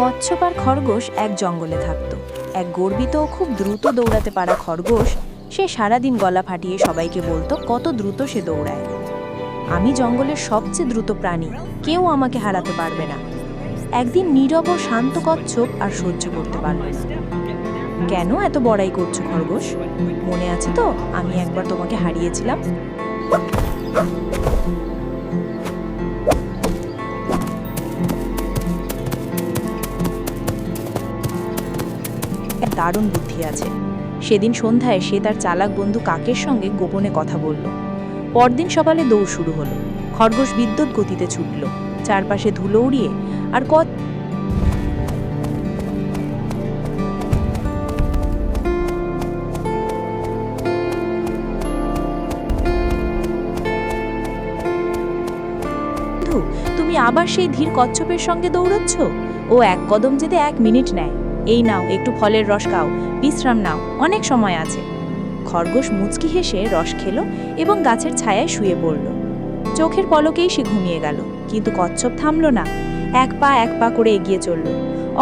কচ্ছপ আর খরগোশ এক জঙ্গলে থাকত। এক গর্বিত খুব দ্রুত দৌড়াতে পারা খরগোশ সে সারাদিন গলা ফাটিয়ে সবাইকে বলতো, কত দ্রুত সে দৌড়ায়। আমি জঙ্গলের সবচেয়ে দ্রুত প্রাণী, কেউ আমাকে হারাতে পারবে না। একদিন নীরব ও শান্ত কচ্ছপ আর সহ্য করতে পারবে কেন এত বড়াই করছ খরগোশ? মনে আছে তো, আমি একবার তোমাকে হারিয়েছিলাম? দারুণ বুদ্ধি আছে। সেদিন সন্ধ্যায় সে তার চালাক বন্ধু কাকের সঙ্গে গোপনে কথা বলল। পরদিন সকালে দৌড় শুরু হলো। খরগোশ বিদ্যুৎ গতিতে ছুটল। চারপাশে ধুলো উড়িয়ে আর কত তুমি আবার সেই ধীর কচ্ছপের সঙ্গে দৌড়চ্ছ? ও এক কদম যেতে এক মিনিট নেয়। এই নাও, একটু ফলের রস খাও, বিশ্রাম নাও, অনেক সময় আছে। খরগোশ মুচকি হেসে রস খেলো এবং গাছের ছায়ায় শুয়ে পড়ল। চোখের পলকেই সে ঘুমিয়ে গেল, কিন্তু কচ্ছপ থামল না। এক পা এক পা করে এগিয়ে চলল।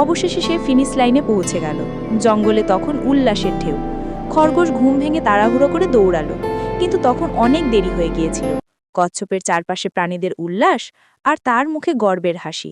অবশেষে সে ফিনিশ লাইনে পৌঁছে গেল, জঙ্গলে তখন উল্লাসের ঢেউ। খরগোশ ঘুম ভেঙে তাড়াহুড়ো করে দৌড়ালো, কিন্তু তখন অনেক দেরি হয়ে গিয়েছিল। কচ্ছপের চারপাশে প্রাণীদের উল্লাস আর তার মুখে গর্বের হাসি।